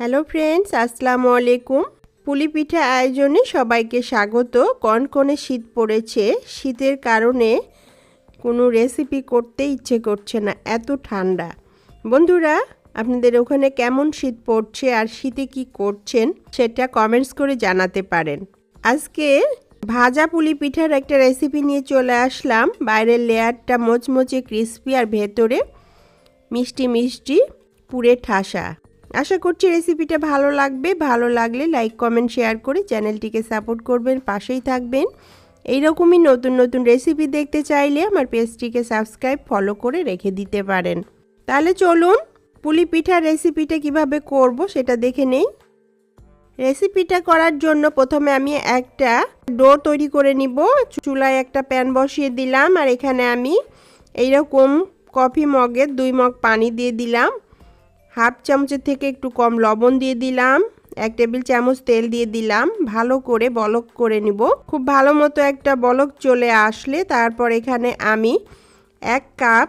Hello friends, আসসালামু আলাইকুম। পুলি পিঠা আয়োজনে সবাইকে স্বাগত। কনকনে শীত পড়েছে। শীতের কারণে কোনো রেসিপি করতে ইচ্ছে করছে না, এত ঠান্ডা। বন্ধুরা, আপনাদের ওখানে কেমন শীত পড়ছে আর শীতে কি করছেন সেটা কমেন্টস করে জানাতে পারেন। আজকে ভাজা পুলি পিঠার একটা রেসিপি নিয়ে চলে আসলাম। বাইরের লেয়ারটা মোচমোচে ক্রিস্পি আর ভেতরে মিষ্টি মিষ্টি পুরে ঠাসা। আশা করছি রেসিপিটা ভালো লাগবে। ভালো লাগলে লাইক কমেন্ট শেয়ার করে চ্যানেলটিকে সাপোর্ট করবেন, পাশেই থাকবেন। এইরকমই নতুন নতুন রেসিপি দেখতে চাইলে আমার পেজটিকে সাবস্ক্রাইব ফলো করে রেখে দিতে পারেন। তাহলে চলুন, পুলি পিঠার রেসিপিটা কীভাবে করব সেটা দেখে নেই। রেসিপিটা করার জন্য প্রথমে আমি একটা ডো তৈরি করে নিব। চুলায় একটা প্যান বসিয়ে দিলাম আর এখানে আমি এইরকম কফি মগের দুই মগ পানি দিয়ে দিলাম। হাফ চামচের থেকে একটু কম লবণ দিয়ে দিলাম, এক টেবিল চামচ তেল দিয়ে দিলাম, ভালো করে বলক করে নিব। খুব ভালো মতো একটা বলক চলে আসলে, তারপর এখানে আমি এক কাপ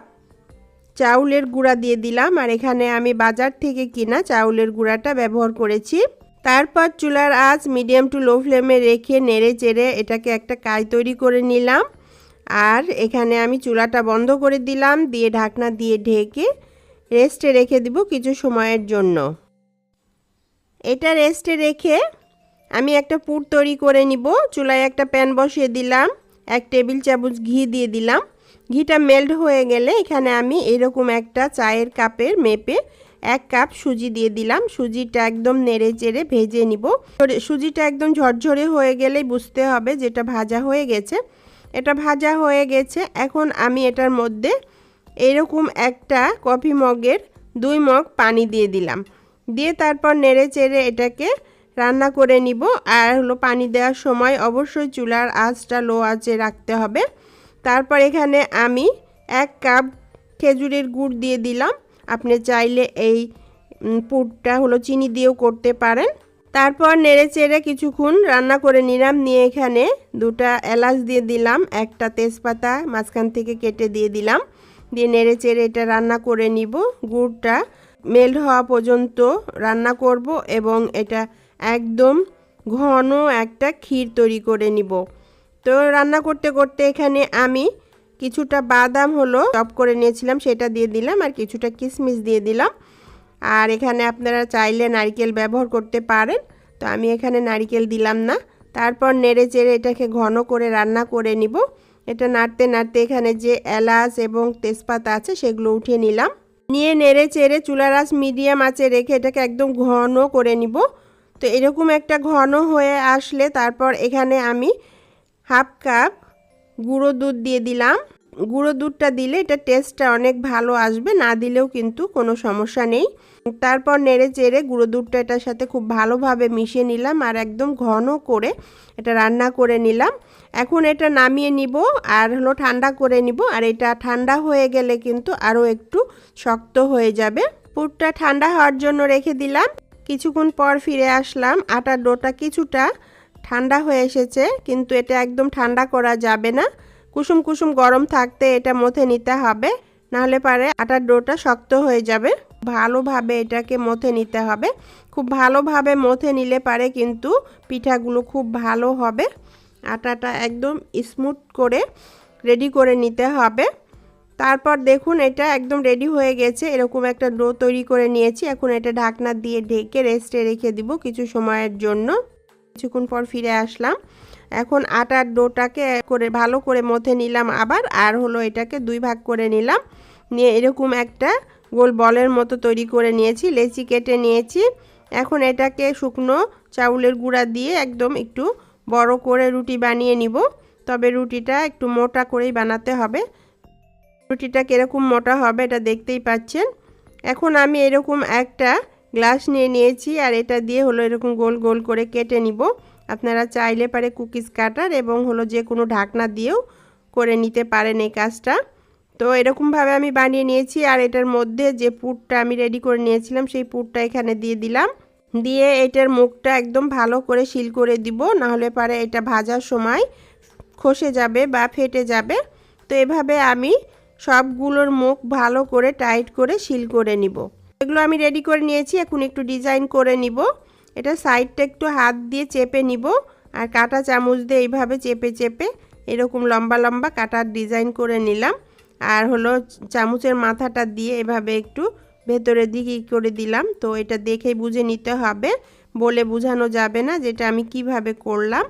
চাউলের গুঁড়া দিয়ে দিলাম, আর এখানে আমি বাজার থেকে কিনা চাউলের গুঁড়াটা ব্যবহার করেছি। তারপর চুলার আঁচ মিডিয়াম টু লো ফ্লেমে রেখে নেড়ে চেড়ে এটাকে একটা কাই তৈরি করে নিলাম। আর এখানে আমি চুলাটা বন্ধ করে দিলাম, দিয়ে ঢাকনা দিয়ে ঢেকে রেস্টে রেখে দিব কিছু সময়ের জন্য। এটা রেস্টে রেখে আমি একটা পুর তৈরি করে নিব। চুলায় একটা প্যান বসিয়ে দিলাম, এক টেবিল চামচ ঘি দিয়ে দিলাম। ঘিটা মেল্ট হয়ে গেলে এখানে আমি এরকম একটা চায়ের কাপের মেপে এক কাপ সুজি দিয়ে দিলাম। সুজিটা একদম নেড়ে চেড়ে ভেজে নিব। সুজিটা একদম ঝরঝরে হয়ে গেলেই বুঝতে হবে যেটা ভাজা হয়ে গেছে। এটা ভাজা হয়ে গেছে, এখন আমি এটার মধ্যে এরকম একটা কফি মগের দুই মগ পানি দিয়ে দিলাম। দিয়ে তারপর নেড়ে চেড়ে এটাকে রান্না করে নিব। আর হলো পানি দেওয়ার সময় অবশ্যই চুলার আঁচটা লো আঁচে রাখতে হবে। তারপর এখানে আমি এক কাপ খেজুরের গুড় দিয়ে দিলাম। আপনি চাইলে এই পুরটা হলো চিনি দিয়েও করতে পারেন। তারপর নেড়ে চেড়ে কিছুক্ষণ রান্না করে নিলাম। নিয়ে এখানে দুটা এলাচ দিয়ে দিলাম, একটা তেজপাতা মাঝখান থেকে কেটে দিয়ে দিলাম। দিয়ে নেড়ে চেড়ে এটা রান্না করে নিব। গুড়টা মেল্ট হওয়া পর্যন্ত রান্না করব এবং এটা একদম ঘন একটা ক্ষীর তৈরি করে নিব। তো রান্না করতে করতে এখানে আমি কিছুটা বাদাম হলো চপ করে নিয়েছিলাম, সেটা দিয়ে দিলাম আর কিছুটা কিশমিশ দিয়ে দিলাম। আর এখানে আপনারা চাইলে নারিকেল ব্যবহার করতে পারেন। তো আমি এখানে নারিকেল দিলাম না। তারপর নেড়ে চেড়ে এটাকে ঘন করে রান্না করে নিব। এটা নাড়তে নাড়তে এখানে যে এলাচ এবং তেজপাতা আছে, সেগুলো উঠিয়ে নিলাম। নিয়ে নেড়ে চেড়ে চুলার আঁচ মিডিয়াম আছে রেখে এটাকে একদম ঘন করে নিব। তো এরকম একটা ঘন হয়ে আসলে তারপর এখানে আমি হাফ কাপ গুঁড়ো দুধ দিয়ে দিলাম। গুঁড়ো দুধটা দিলে এটা টেস্টটা অনেক ভালো আসবে, না দিলেও কিন্তু কোনো সমস্যা নেই। তারপর নেড়ে চেড়ে গুঁড়ো দুধটা এটার সাথে খুব ভালোভাবে মিশিয়ে নিলাম আর একদম ঘন করে এটা রান্না করে নিলাম। এখন এটা নামিয়ে নিব আর হলো ঠান্ডা করে নিব আর এটা ঠান্ডা হয়ে গেলে কিন্তু আরও একটু শক্ত হয়ে যাবে। পুরটা ঠান্ডা হওয়ার জন্য রেখে দিলাম। কিছুক্ষণ পর ফিরে আসলাম। আটার ডোটা কিছুটা ঠান্ডা হয়ে এসেছে, কিন্তু এটা একদম ঠান্ডা করা যাবে না। কুসুম কুসুম গরম থাকতে এটা মথে নিতে হবে, নাহলে পারে আটার ডোটা শক্ত হয়ে যাবে। ভালোভাবে এটাকে মথে নিতে হবে। খুব ভালোভাবে মথে নিলে পারে কিন্তু পিঠাগুলো খুব ভালো হবে। আটাটা একদম স্মুথ করে রেডি করে নিতে হবে। তারপর দেখুন এটা একদম রেডি হয়ে গেছে, এরকম একটা ডো তৈরি করে নিয়েছি। এখন এটা ঢাকনা দিয়ে ঢেকে রেস্টে রেখে দিব কিছু সময়ের জন্য। কিছুক্ষণ পর ফিরে আসলাম। এখন আটার ডোটাকে করে ভালো করে মথে নিলাম আবার, আর হলো এটাকে দুই ভাগ করে নিলাম। নিয়ে এরকম একটা গোল বলের মতো তৈরি করে নিয়েছি, লেচি কেটে নিয়েছি। এখন এটাকে শুকনো চাউলের গুঁড়া দিয়ে একদম একটু বড় করে রুটি বানিয়ে নিব। তবে রুটিটা একটু মোটা করেই বানাতে হবে। রুটিটা কীরকম মোটা হবে এটা দেখতেই পাচ্ছেন। এখন আমি এরকম একটা গ্লাস নিয়ে নিয়েছি, আর এটা দিয়ে হলো এরকম গোল গোল করে কেটে নিব। আপনারা চাইলে পারে কুকিজ কাটার এবং হলো যে কোনো ঢাকনা দিয়েও করে নিতে পারেন এই কাজটা। তো এরকমভাবে আমি বানিয়ে নিয়েছি আর এটার মধ্যে যে পুরটা আমি রেডি করে নিয়েছিলাম সেই পুরটা এখানে দিয়ে দিলাম। দিয়ে এটার মুখটা একদম ভালো করে শিল করে দিব, নাহলে পারে এটা ভাজার সময় খসে যাবে বা ফেটে যাবে। তো এভাবে আমি সবগুলোর মুখ ভালো করে টাইট করে শিল করে নিব। এগুলো আমি রেডি করে নিয়েছি, এখন একটু ডিজাইন করে নিব। এটা সাইডটা একটু হাত দিয়ে চেপে নিব আর কাটা চামচ দিয়ে এইভাবে চেপে চেপে এরকম লম্বা লম্বা কাটার ডিজাইন করে নিলাম। আর হলো চামচের মাথাটা দিয়ে এভাবে একটু ভেতরের দিকে করে দিলাম। তো এটা দেখেই বুঝে নিতে হবে। বলে বোঝানো যাবে না যেটা আমি কীভাবে করলাম।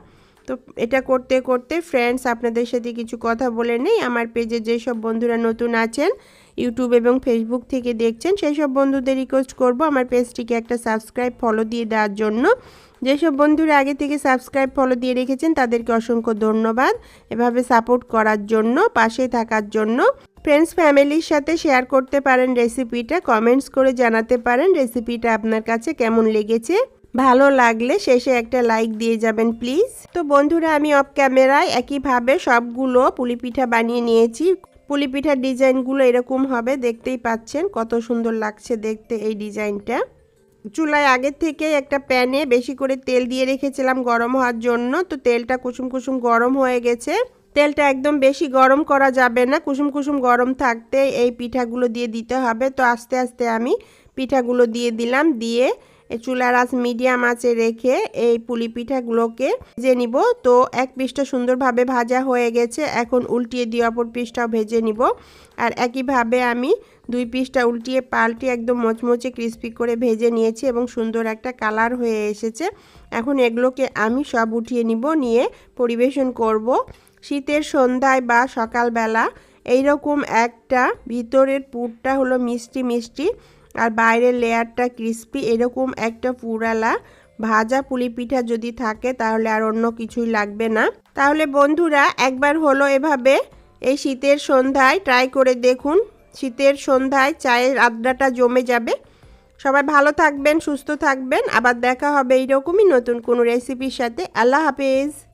তো এটা করতে করতে ফ্রেন্ডস আপনাদের সাথে কিছু কথা বলে নেই। আমার পেজে যেসব বন্ধুরা নতুন আছেন ইউটিউব এবং ফেসবুক থেকে দেখছেন সেই সব বন্ধুদের রিকোয়েস্ট করব আমার পেজটিকে একটা সাবস্ক্রাইব ফলো দিয়ে দেওয়ার জন্য। যেসব বন্ধুরা আগে থেকে সাবস্ক্রাইব ফলো দিয়ে রেখেছেন, তাদেরকে অসংখ্য ধন্যবাদ। এভাবে সাপোর্ট করার জন্য, পাশে থাকার জন্য। ফ্রেন্ডস ফ্যামিলির সাথে শেয়ার করতে পারেন রেসিপিটা কমেন্টস করে জানাতে পারেন রেসিপিটা আপনার কাছে কেমন লেগেছে। ভালো লাগলে শেষে একটা লাইক দিয়ে যাবেন প্লিজ তো বন্ধুরা, আমি অফ ক্যামেরায় একইভাবে সবগুলো পুলি পিঠা বানিয়ে নিয়েছি। পুলি পিঠার ডিজাইনগুলো এরকম হবে, দেখতেই পাচ্ছেন কত সুন্দর লাগছে দেখতে এই ডিজাইনটা। চুলায় আগের থেকে একটা প্যানে বেশি করে তেল দিয়ে রেখেছিলাম গরম হওয়ার জন্য, তো তেলটা কুসুম কুসুম গরম হয়ে গেছে। তেলটা একদম বেশি গরম করা যাবে না, কুসুম কুসুম গরম থাকতে এই পিঠাগুলো দিয়ে দিতে হবে। তো আস্তে আস্তে আমি পিঠাগুলো দিয়ে দিলাম, দিয়ে চুলার আঁচ মিডিয়াম আঁচে রেখে এই পুলি পিঠাগুলোকে ভেজে নিব। তো এক পিসটা সুন্দরভাবে ভাজা হয়ে গেছে। এখন উল্টিয়ে দিয়ে অপর পিসটাও ভেজে নিব। আর একইভাবে আমি দুই পিসটা উল্টিয়ে পাল্টিয়ে একদম মচমচে ক্রিস্পি করে ভেজে নিয়েছি এবং সুন্দর একটা কালার হয়ে এসেছে। এখন এগুলোকে আমি সব উঠিয়ে নিব, নিয়ে পরিবেশন করব। শীতের সন্ধ্যায় বা সকালবেলা এইরকম একটা ভিতরের পুরটা হলো মিষ্টি মিষ্টি। আর বাইরের লেয়ারটা ক্রিস্পি, এরকম একটা পুরালা ভাজা পুলি পিঠা যদি থাকে তাহলে আর অন্য কিছুই লাগবে না। তাহলে বন্ধুরা, একবার হলো এভাবে এই শীতের সন্ধ্যায় ট্রাই করে দেখুন। শীতের সন্ধ্যায় চায়ের আড্ডাটা জমে যাবে। সবাই ভালো থাকবেন, সুস্থ থাকবেন। আবার দেখা হবে এইরকমই নতুন কোনো রেসিপির সাথে। আল্লাহ হাফেজ।